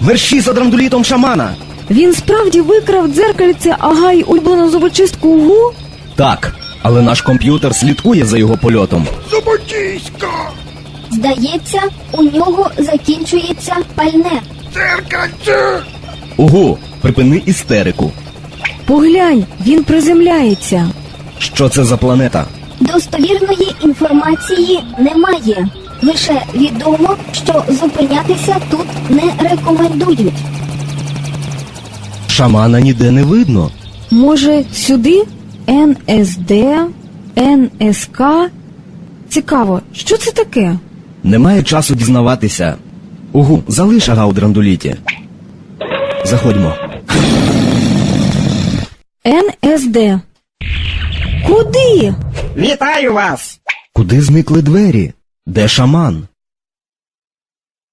Мерщі за драндулітом шамана! Він справді викрав дзеркальце Агай улюблену зубочистку Угу? Так, але наш комп'ютер слідкує за його польотом. Зуботіська! Здається, у нього закінчується пальне. Церкальце! Угу, припини істерику. Поглянь, він приземляється. Що це за планета? Достовірної інформації немає. Лише відомо, що зупинятися тут не рекомендують. Шамана ніде не видно. Може, сюди? НСД, НСК. Цікаво, що це таке? Немає часу дізнаватися. Угу, залиш ага у драндуліті. Заходьмо. НСД. Куди? Вітаю вас! Куди зникли двері? Де шаман?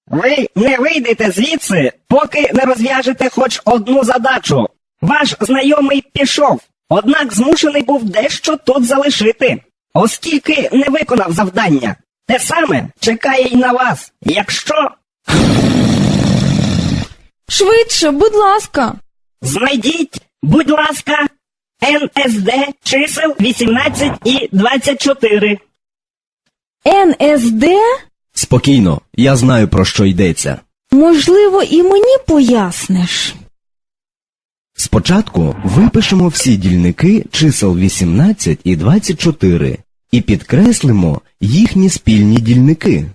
Ви не вийдете звідси, поки не розв'яжете хоч одну задачу. Ваш знайомий пішов, однак змушений був дещо тут залишити, оскільки не виконав завдання. Те саме чекає й на вас, якщо Швидше, будь ласка. знайдіть, будь ласка, НСД чисел 18 і 24. НСД? Спокійно, я знаю про що йдеться. Можливо, і мені поясниш. Спочатку випишемо всі дільники чисел 18 і 24 і підкреслимо їхні спільні дільники.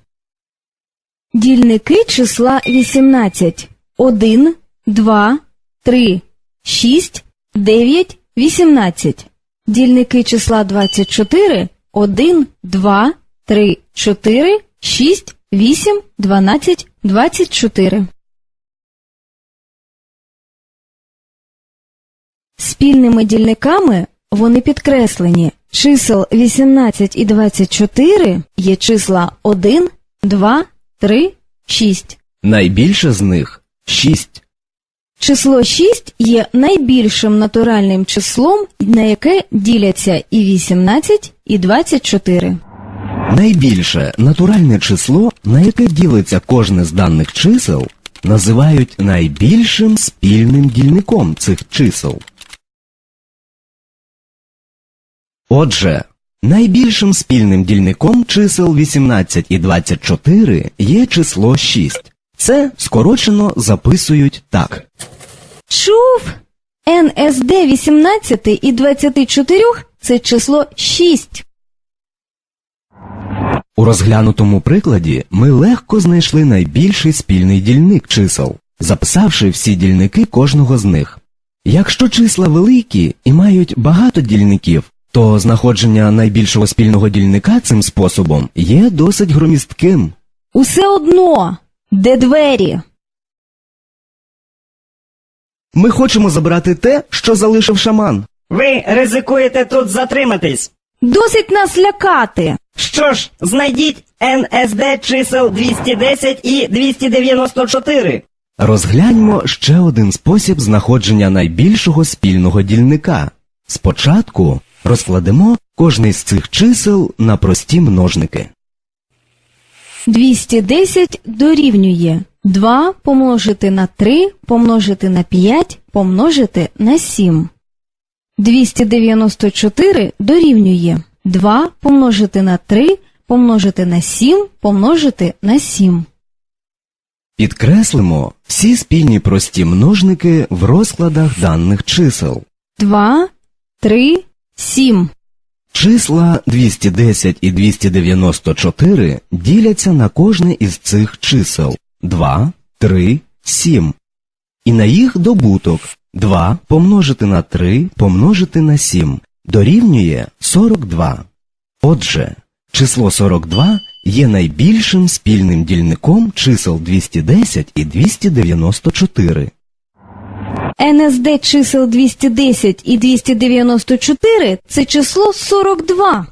Дільники числа 18. 1, 2, 3, 6, 9, 18. Дільники числа 24. 1, 2, 3, 4, 6, 8, 12, 24. Спільними дільниками вони підкреслені. Чисел 18 і 24 є числа 1, 2, 3, 6. Найбільше з них 6. Число 6 є найбільшим натуральним числом, на яке діляться і 18, і 24. Найбільше натуральне число, на яке ділиться кожне з даних чисел, називають найбільшим спільним дільником цих чисел. Отже, найбільшим спільним дільником чисел 18 і 24 є число 6. Це скорочено записують так. Чув? НСД 18 і 24 – це число 6. У розглянутому прикладі ми легко знайшли найбільший спільний дільник чисел, записавши всі дільники кожного з них. Якщо числа великі і мають багато дільників, то знаходження найбільшого спільного дільника цим способом є досить громістким. Усе одно, де двері? Ми хочемо забрати те, що залишив шаман. Ви ризикуєте тут затриматись. Досить нас лякати. Що ж, знайдіть НСД чисел 210 і 294. Розгляньмо ще один спосіб знаходження найбільшого спільного дільника. Спочатку розкладемо кожний з цих чисел на прості множники. 210 дорівнює 2 помножити на 3 помножити на 5 помножити на 7. 294 дорівнює 2 помножити на 3 помножити на 7 помножити на 7. Підкреслимо всі спільні прості множники в розкладах даних чисел. 2, 3, 7. Числа 210 і 294 діляться на кожне із цих чисел 2, 3, 7. І на їх добуток 2 помножити на 3 помножити на 7 дорівнює 42. Отже, число 42 є найбільшим спільним дільником чисел 210 і 294. НСД чисел 210 і 294 – це число 42.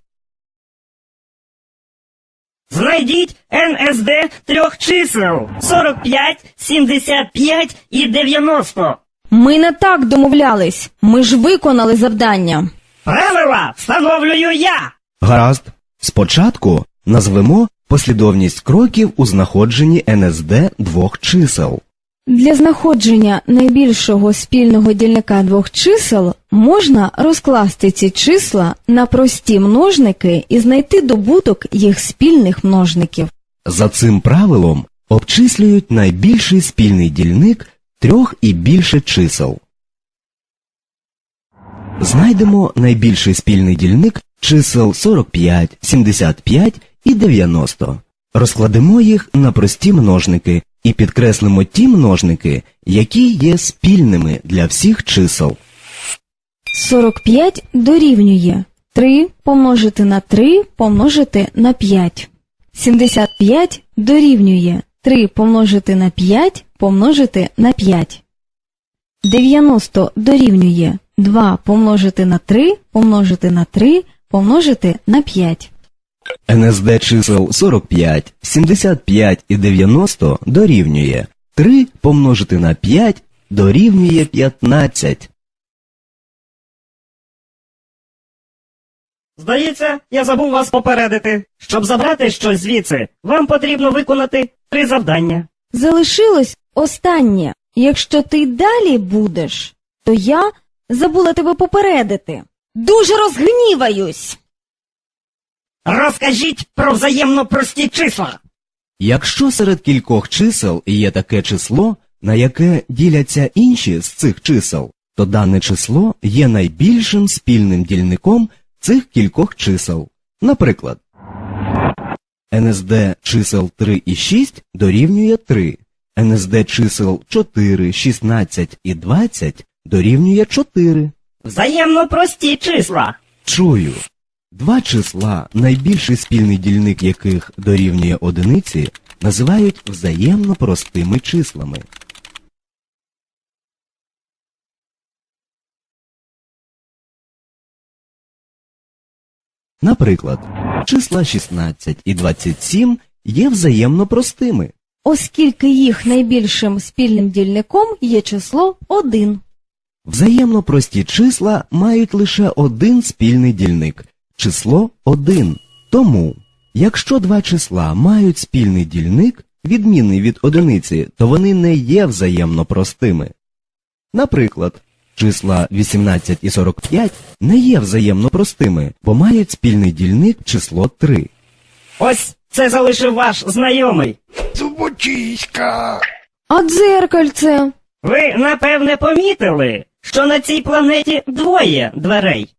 Знайдіть НСД трьох чисел 45, 75 і 90. Ми не так домовлялись. Ми ж виконали завдання. Правила встановлюю я. Гаразд. Спочатку назвемо послідовність кроків у знаходженні НСД двох чисел. Для знаходження найбільшого спільного дільника двох чисел можна розкласти ці числа на прості множники і знайти добуток їх спільних множників. За цим правилом обчислюють найбільший спільний дільник трьох і більше чисел. Знайдемо найбільший спільний дільник чисел 45, 75 і 90. Розкладемо їх на прості множники і підкреслимо ті множники, які є спільними для всіх чисел. 45 дорівнює 3 помножити на 3 помножити на 5. 75 дорівнює 3 помножити на 5 помножити на 5. 90 дорівнює 2 помножити на 3 помножити на 3 помножити на 5. НСД чисел 45, 75 і 90 дорівнює 3 помножити на 5 дорівнює 15. Здається, я забув вас попередити. Щоб забрати щось звідси, вам потрібно виконати три завдання. Залишилось останнє. Якщо ти й далі будеш, то я забула тебе попередити. Дуже розгніваюсь. Розкажіть про взаємно прості числа. Якщо серед кількох чисел є таке число, на яке діляться інші з цих чисел, то дане число є найбільшим спільним дільником цих кількох чисел. Наприклад, НСД чисел 3 і 6 дорівнює 3, НСД чисел 4, 16 і 20 дорівнює 4. Взаємно прості числа. Чую. Два числа, найбільший спільний дільник яких дорівнює одиниці, називають взаємно простими числами. Наприклад, числа 16 і 27 є взаємно простими. Оскільки їх найбільшим спільним дільником є число 1. Взаємно прості числа мають лише один спільний дільник число 1. Тому, якщо два числа мають спільний дільник, відмінний від одиниці, то вони не є взаємно простими. Наприклад, числа 18 і 45 не є взаємно простими, бо мають спільний дільник число 3. Ось це залишив ваш знайомий. Зубочиська. А дзеркальце? Ви, напевне, помітили, що на цій планеті двоє дверей.